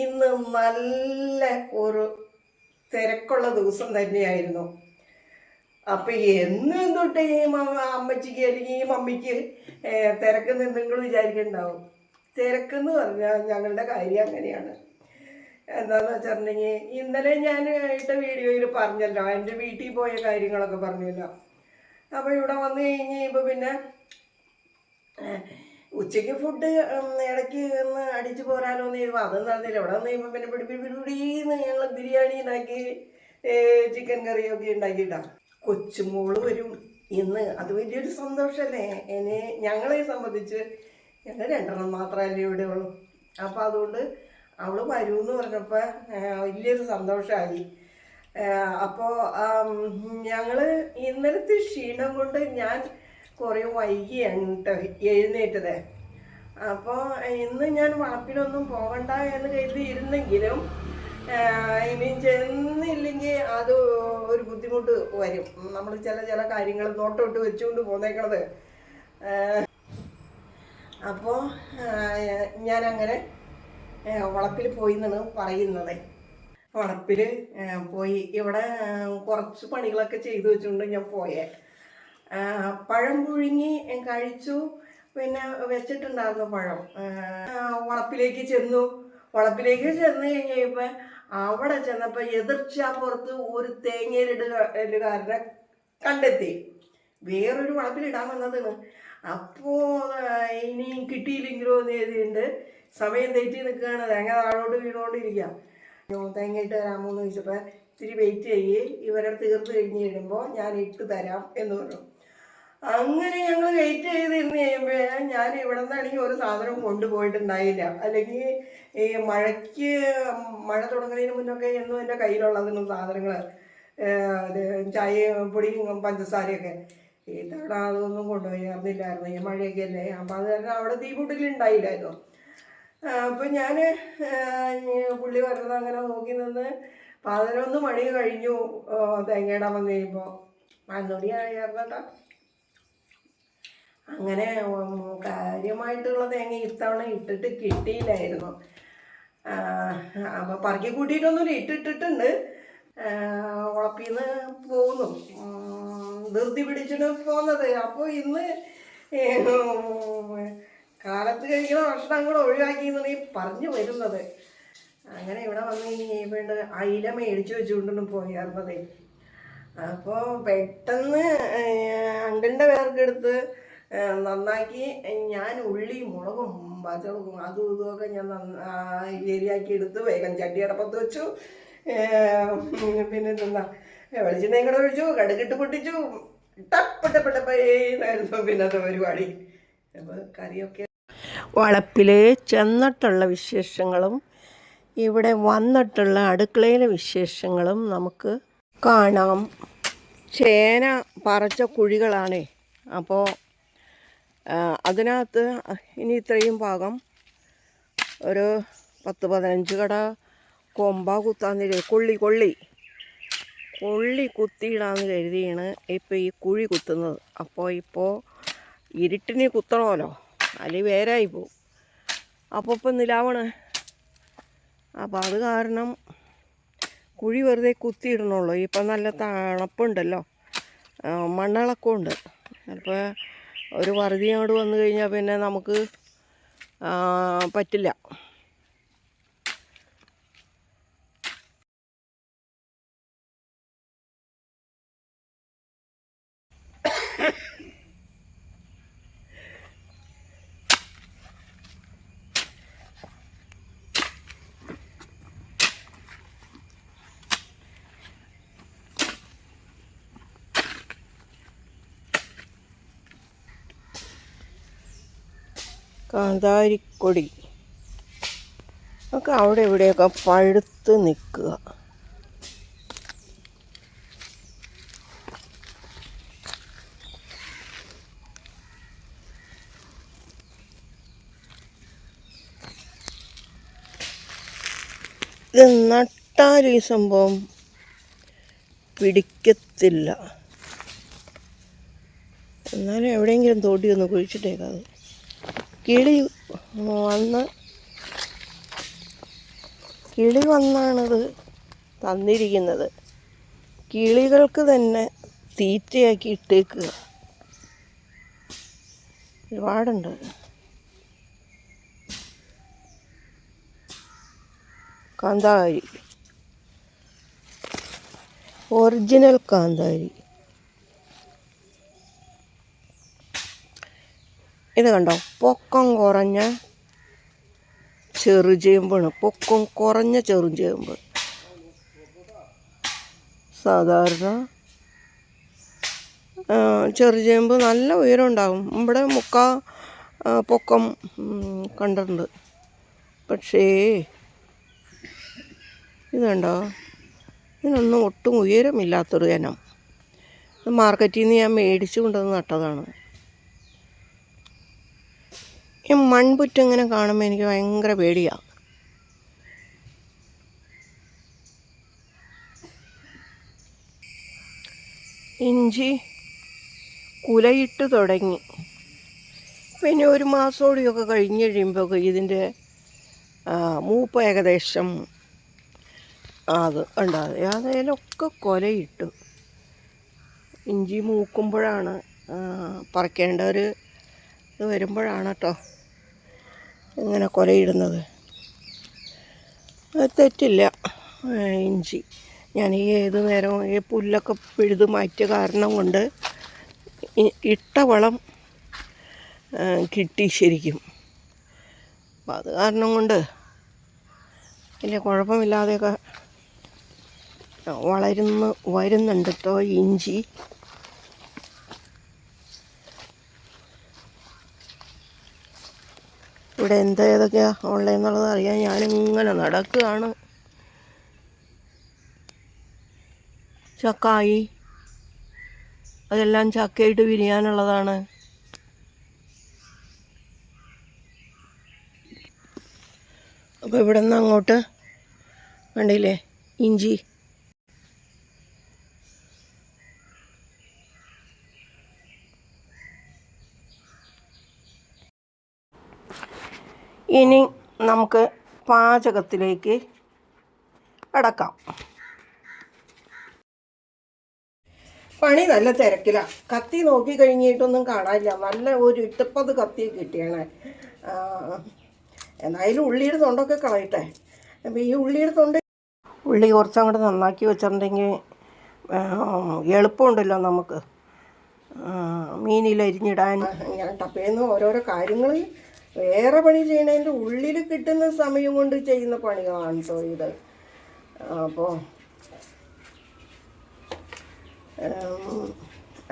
ഇന്ന് നല്ല ഒരു തിരക്കുള്ള ദിവസം തന്നെയായിരുന്നു. അപ്പൊ എന്ന് തൊട്ട് ഈ അമ്മച്ചിക്ക് അല്ലെങ്കിൽ ഈ മമ്മിക്ക് തിരക്കെന്ന് നിങ്ങൾ വിചാരിക്കുന്നുണ്ടാവും തിരക്കെന്ന് പറഞ്ഞാൽ ഞങ്ങളുടെ കാര്യം അങ്ങനെയാണ്. എന്താന്ന് വെച്ചിട്ടുണ്ടെങ്കിൽ ഇന്നലെ ഞാൻ ഇട്ട വീഡിയോയിൽ പറഞ്ഞല്ലോ എന്റെ വീട്ടിൽ പോയ കാര്യങ്ങളൊക്കെ പറഞ്ഞല്ലോ. അപ്പോൾ ഇവിടെ വന്നു കഴിഞ്ഞ് ഇപ്പോൾ പിന്നെ ഉച്ചയ്ക്ക് ഫുഡ് ഇടയ്ക്ക് ഒന്ന് അടിച്ചു പോരാലോ എന്ന് ചെയ്യുമ്പോൾ അതൊന്നും നടന്നില്ല. ഇവിടെ വന്ന് കഴിയുമ്പോൾ പിന്നെ പിടി പിടി ഞങ്ങൾ ബിരിയാണി ഉണ്ടാക്കി ചിക്കൻ കറിയൊക്കെ ഉണ്ടാക്കിയിട്ടാണ് കൊച്ചുമോൾ വരും. ഇന്ന് അത് വലിയൊരു സന്തോഷമല്ലേ എന്നെ ഞങ്ങളെ സംബന്ധിച്ച് ഞങ്ങൾ രണ്ടെണ്ണം മാത്രമല്ലേ ഇവിടെ ഉള്ളൂ അപ്പോൾ അതുകൊണ്ട് അവൾ എന്ന് പറഞ്ഞപ്പോൾ വലിയൊരു സന്തോഷമായി അപ്പോൾ ഞങ്ങൾ ഇന്നലത്തെ ക്ഷീണം കൊണ്ട് ഞാൻ കുറേ വൈകിയാണ് കേട്ടോ എഴുന്നേറ്റത്. അപ്പോൾ ഇന്ന് ഞാൻ വളപ്പിലൊന്നും പോകണ്ട എന്ന് കരുതിയിരുന്നെങ്കിലും ഇനി ചെന്നില്ലെങ്കിൽ അത് ഒരു ബുദ്ധിമുട്ട് വരും. നമ്മൾ ചില ചില കാര്യങ്ങൾ നോട്ടോട്ട് വെച്ചുകൊണ്ട് പോന്നേക്കണത്. അപ്പോൾ അങ്ങനെ വളപ്പിൽ പോയി എന്നാണ് പറയുന്നത്. വളപ്പിൽ പോയി. ഇവിടെ കുറച്ച് പണികളൊക്കെ ചെയ്തു വെച്ചുകൊണ്ട് ഞാൻ പോയേ. പഴം പുഴുങ്ങി കഴിച്ചു. പിന്നെ വെച്ചിട്ടുണ്ടായിരുന്നു പഴം. വളപ്പിലേക്ക് ചെന്നു. വളപ്പിലേക്ക് ചെന്ന് കഴിഞ്ഞപ്പോൾ അവിടെ ചെന്നപ്പോൾ എതിർച്ചാപ്പുറത്ത് ഒരു തേങ്ങയിലിടുകാരനെ കണ്ടെത്തി. വേറൊരു വളപ്പിലിടാൻ വന്നതാണ്. അപ്പോൾ ഇനി കിട്ടിയില്ലെങ്കിലോ എന്ന് എഴുതിയിട്ടുണ്ട് സമയം തെറ്റി നിൽക്കുകയാണ്. തേങ്ങ താഴോട്ട് വീണുകൊണ്ടിരിക്കുക. തേങ്ങ ഇട്ട് തരാമോ എന്ന് ചോദിച്ചപ്പോൾ ഇത്തിരി വെയിറ്റ് ചെയ്യേ. ഇവരെ തീർത്ത് കഴിഞ്ഞ് കഴിയുമ്പോൾ ഞാൻ ഇട്ട് തരാം എന്ന് പറഞ്ഞു. അങ്ങനെ ഞങ്ങൾ ഞാൻ ഇവിടെ നിന്നാണെങ്കിൽ ഒരു സാധനം കൊണ്ടുപോയിട്ടുണ്ടായില്ല. അല്ലെങ്കിൽ ഈ മഴയ്ക്ക് മഴ തുടങ്ങുന്നതിന് മുന്നൊക്കെ എന്നും എന്റെ കയ്യിലുള്ളതിനും സാധനങ്ങൾ ചായ പൊടിയും പഞ്ചസാരയൊക്കെ. ഇത്തവണ അതൊന്നും കൊണ്ടുപോയി അറിഞ്ഞില്ലായിരുന്നു ഈ മഴയൊക്കെ അല്ലേ? അപ്പം അത് കാരണം അവിടെ തീപൂട്ടിലുണ്ടായില്ലായിരുന്നു അപ്പം ഞാൻ പുള്ളി പറഞ്ഞത് അങ്ങനെ നോക്കി നിന്ന് പതിനൊന്ന് മണി കഴിഞ്ഞു തേങ്ങയിടാൻ വന്നു കഴിയുമ്പോൾ പതിനൊന്ന് കേട്ടോ അങ്ങനെ കാര്യമായിട്ടുള്ള തേങ്ങ ഇത്തവണ ഇട്ടിട്ട് കിട്ടിയില്ലായിരുന്നു. അപ്പോൾ പറക്കി കൂട്ടിയിട്ടൊന്നും ഇട്ടിട്ടിട്ടുണ്ട്. ഉളപ്പിന്ന് പോകുന്നു. ധൃതി പിടിച്ചിട്ട് പോകുന്നത്. അപ്പോൾ ഇന്ന് കാലത്ത് കഴിക്കുന്ന ഭക്ഷണങ്ങൾ ഒഴിവാക്കി എന്നാണ് ഈ പറഞ്ഞു വരുന്നത്. അങ്ങനെ ഇവിടെ വന്ന് കഴിഞ്ഞപ്പോൾ അയില മേടിച്ചു വെച്ചുകൊണ്ടാണ് പോയിരുന്നതേ അപ്പോൾ പെട്ടെന്ന് അങ്കിളിന്റെ പേർക്കെടുത്ത് നന്നാക്കി. ഞാൻ ഉള്ളി മുളകും പച്ചമുളകും അതും ഇതുമൊക്കെ ഞാൻ ഏരിയാക്കി എടുത്ത് വേഗം ചട്ടിയടപ്പത്ത് വെച്ചു. പിന്നെ എന്താ വെളിച്ചെണ്ണയും കൂടെ ഒഴിച്ചു കടുകിട്ട് പൊട്ടിച്ചു. പിന്നെ പിന്നത്തെ പരിപാടി. അപ്പോൾ കറിയൊക്കെ. വളപ്പിൽ ചെന്നിട്ടുള്ള വിശേഷങ്ങളും ഇവിടെ വന്നിട്ടുള്ള അടുക്കളയിലെ വിശേഷങ്ങളും നമുക്ക് കാണാം. ചേന പറച്ച കുഴികളാണേ. അപ്പോൾ അതിനകത്ത് ഇനി ഇത്രയും ഭാഗം ഒരു പത്ത് പതിനഞ്ച് കട കൊമ്പ കുത്താന്ന് കരുതി കൊള്ളി കൊള്ളി. കൊള്ളി കുത്തിയിടാന്ന് കരുതിയാണ് ഇപ്പോൾ ഈ കുഴി കുത്തുന്നത്. അപ്പോൾ ഇപ്പോൾ ഇരുട്ടിനി കുത്തണമല്ലോ. അല്ലെങ്കിൽ വേരായി പോവും. അപ്പോൾ ഇപ്പം നിലാവണ് അപ്പോൾ അത് കാരണം കുഴി വെറുതെ കുത്തിയിടണുള്ളൂ. ഇപ്പം നല്ല തണുപ്പുണ്ടല്ലോ. മണ്ണിളക്കമുണ്ട്. അപ്പോൾ ഒരു വറുതി അങ്ങോട്ട് വന്നു കഴിഞ്ഞാൽ പിന്നെ നമുക്ക് പറ്റില്ല. കാന്താരിക്കൊടി. ഒക്കെ അവിടെ ഇവിടെയൊക്കെ പഴുത്ത് നിൽക്കുക. ഇത് നട്ടാൽ ഈ സംഭവം പിടിക്കത്തില്ല. എന്നാലും എവിടെയെങ്കിലും തോട്ടി ഒന്ന് കുഴിച്ചിട്ടേക്കാത് കിളി വന്ന് കിളി വന്നാണിത് തന്നിരിക്കുന്നത്. കിളികൾക്ക് തന്നെ തീറ്റയാക്കി ഇട്ടേക്കുക. ഒരുപാടുണ്ട്. കാന്താരി. ഒറിജിനൽ കാന്താരി. ഇത് കണ്ടോ? പൊക്കം കുറഞ്ഞ ചെറുചേമ്പാണ് പൊക്കം കുറഞ്ഞ ചെറുചേമ്പ് സാധാരണ ചെറു ചെറുചേമ്പ് നല്ല ഉയരം ഉണ്ടാകും. ഇവിടെ മുക്കാ പൊക്കം കണ്ടിട്ടുണ്ട്. പക്ഷേ ഇതുണ്ടോ ഇതിനൊന്നും ഒട്ടും ഉയരമില്ലാത്തൊരു ഇനം. മാർക്കറ്റിൽ നിന്ന് ഞാൻ മേടിച്ചു കൊണ്ടുവന്ന് നട്ടതാണ്. ഈ മൺപുറ്റ ഇങ്ങനെ കാണുമ്പോൾ എനിക്ക് ഭയങ്കര പേടിയാണ് ഇഞ്ചി കുലയിട്ട് തുടങ്ങി. പിന്നെ ഒരു മാസത്തോടെയൊക്കെ കഴിഞ്ഞ് കഴിയുമ്പോൾ ഇതിന്റെ മൂപ്പ ഏകദേശം അത് ഉണ്ടാകും. ഒക്കെ കൊലയിട്ടു. ഇഞ്ചി മൂക്കുമ്പോഴാണ് പറിക്കേണ്ട ഒരു ഇത് വരുമ്പോഴാണ് കേട്ടോ ഇങ്ങനെ കൊലയിടുന്നത്. അത് തെറ്റില്ല. ഇഞ്ചി. ഞാൻ ഈ ഏത് നേരവും ഈ പുല്ലൊക്കെ പിഴുത് മാറ്റിയ കാരണം കൊണ്ട് ഇട്ട വളം കിട്ടി ശരിക്കും. അപ്പം അത് കാരണം കൊണ്ട് വലിയ കുഴപ്പമില്ലാതെയൊക്കെ വളരുന്നു വരുന്നുണ്ട് ഇഞ്ചി. ഇവിടെ എന്താ ഏതൊക്കെയാ എന്നുള്ളത് അറിയാൻ ഞാനിങ്ങനെ നടക്കുകയാണ്. ചക്കായി. അതെല്ലാം ചക്കയിട്ട് വിരിയാനുള്ളതാണ്. അപ്പോൾ ഇവിടെ നിന്ന് അങ്ങോട്ട് കണ്ടില്ലേ ഇഞ്ചി ഇനി നമുക്ക് പാചകത്തിലേക്ക് അടക്കാം പണി നല്ല തിരക്കിലാണ് കത്തി നോക്കി കഴിഞ്ഞിട്ടൊന്നും കാണാനില്ല. നല്ല ഒരു ഇട്ടപ്പത് കത്തി കിട്ടിയാണ്. എന്നാലും എന്തായാലും ഉള്ളിയുടെ തൊണ്ടൊക്കെ കളയട്ടെ. അപ്പോൾ ഈ ഉള്ളിയുടെ തൊണ്ട് ഉള്ളി കുറച്ചങ്ങോട്ട് നന്നാക്കി വെച്ചിട്ടുണ്ടെങ്കിൽ എളുപ്പമുണ്ടല്ലോ നമുക്ക്. മീനിലരിഞ്ഞിടാൻ. ഞാൻ ടപ്പേന്ന് ഓരോരോ കാര്യങ്ങൾ വേറെ പണി ചെയ്യണതിന്റെ ഉള്ളിൽ കിട്ടുന്ന സമയം കൊണ്ട് ചെയ്യുന്ന പണിയാണ് കേട്ടോ ഇത്. അപ്പോൾ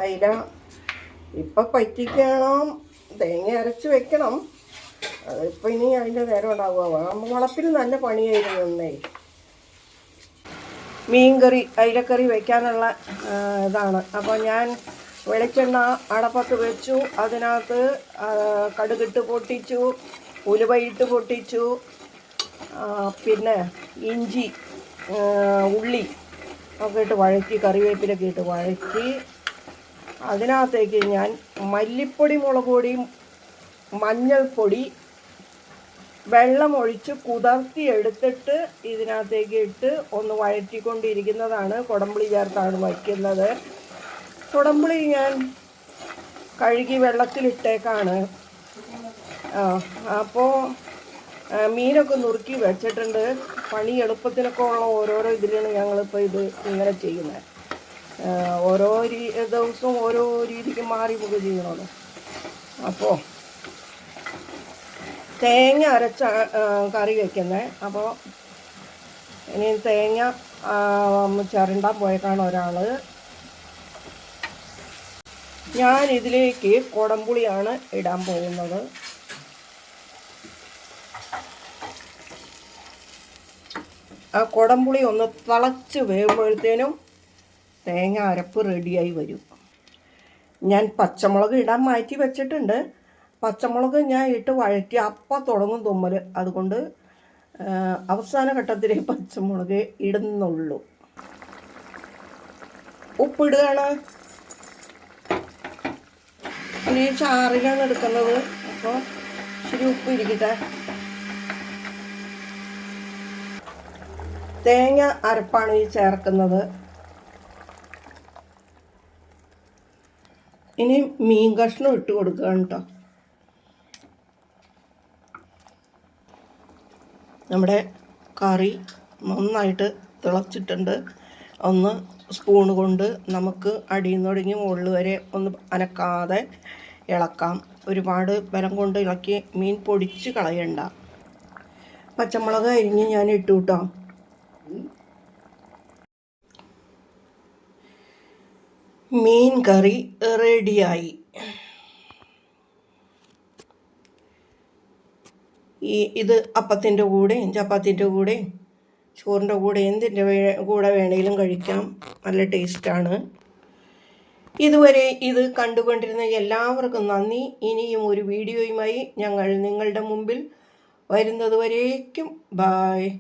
അയില ഇപ്പം പറ്റിക്കണം തേങ്ങ അരച്ച് വെക്കണം. അതിപ്പോൾ ഇനി അതിന്റെ നേരം ഉണ്ടാവുക. വളപ്പിന് നല്ല പണിയായിരുന്നു ഇന്നേ മീൻകറി അയിലക്കറി വെക്കാനുള്ള ആ, ഇതാണ്. അപ്പോൾ ഞാൻ വെളിച്ചെണ്ണ അടപ്പത്ത് വെച്ചു. അതിനകത്ത് കടുകിട്ട് പൊട്ടിച്ചു ഉലുവയിട്ട് പൊട്ടിച്ചു പിന്നെ ഇഞ്ചി ഉള്ളി ഒക്കെ ഇട്ട് വഴറ്റി കറിവേപ്പിലൊക്കെ ഇട്ട് വഴറ്റി. അതിനകത്തേക്ക് ഞാൻ മല്ലിപ്പൊടി മുളക് പൊടിയും മഞ്ഞൾപ്പൊടി വെള്ളമൊഴിച്ച് കുതിർത്തി എടുത്തിട്ട് ഇതിനകത്തേക്ക് ഇട്ട് ഒന്ന് വഴറ്റിക്കൊണ്ടിരിക്കുന്നതാണ്. കുടംപുളി ചേർത്താണ് വയ്ക്കുന്നത്. കുടംപുളി ഞാൻ കഴുകി വെള്ളത്തിലിട്ടേക്കാണ്. അപ്പോൾ മീനൊക്കെ നുറുക്കി വെച്ചിട്ടുണ്ട്. പണി എളുപ്പത്തിനൊക്കെ ഉള്ള ഓരോരോ ഇതിലാണ് ഞങ്ങളിപ്പോൾ ഇത് ഇങ്ങനെ ചെയ്യുന്നത്. ഓരോ രീ ദിവസവും ഓരോ രീതിക്ക് മാറി പോവുക ചെയ്യണമല്ലോ അപ്പോൾ തേങ്ങ അരച്ച കറി വയ്ക്കുന്നത് അപ്പോൾ ഇനി തേങ്ങ ചിരണ്ടാൻ പോയേക്കാണ് ഒരാൾ ഞാൻ ഇതിലേക്ക് കുടംപുളിയാണ് ഇടാൻ പോകുന്നത്. ആ കുടംപുളി ഒന്ന് തിളച്ച് വേകുമ്പോഴത്തേനും തേങ്ങ അരപ്പ് റെഡിയായി വരും. ഞാൻ പച്ചമുളക് ഇടാൻ മാറ്റി വെച്ചിട്ടുണ്ട്. പച്ചമുളക് ഞാൻ ഇട്ട് വഴറ്റി അപ്പം തുടങ്ങും തുമ്മൽ അതുകൊണ്ട് അവസാന ഘട്ടത്തിലേ പച്ചമുളക് ഇടുന്നുള്ളൂ. ഉപ്പിടുകയാണ്. ഇനി ചാറിലാണ് എടുക്കുന്നത്. അപ്പോൾ ഇച്ചിരി ഉപ്പ് ഇരിക്കട്ടെ. തേങ്ങ അരപ്പാണ് ഈ ചേർക്കുന്നത്. ഇനി മീൻ കഷ്ണം ഇട്ട് കൊടുക്കുക കേട്ടോ നമ്മുടെ കറി നന്നായിട്ട് തിളച്ചിട്ടുണ്ട്. ഒന്ന് സ്പൂൺ കൊണ്ട് നമുക്ക് അടിയിൽ തുടങ്ങി മുകളിൽ വരെ ഒന്ന് അനക്കാതെ ഇളക്കാം. ഒരുപാട് ബലം കൊണ്ട് ഇളക്കി മീൻ പൊടിച്ച് കളയണ്ട. പച്ചമുളക് അരിഞ്ഞ് ഞാൻ ഇട്ടു കേട്ടോ മീൻ കറി റെഡിയായി ഈ ഇത് അപ്പത്തിന്റെ കൂടെയും ചപ്പാത്തിന്റെ കൂടെയും ചോറിന്റെ കൂടെ എന്തിന്റെ കൂടെ വേണമെങ്കിലും കഴിക്കാം. നല്ല ടേസ്റ്റാണ്. ഇതുവരെ ഇത് കണ്ടുകൊണ്ടിരുന്ന എല്ലാവർക്കും നന്ദി. ഇനിയും ഒരു വീഡിയോയുമായി ഞങ്ങൾ നിങ്ങളുടെ മുമ്പിൽ വരുന്നതുവരേക്കും. ബായ്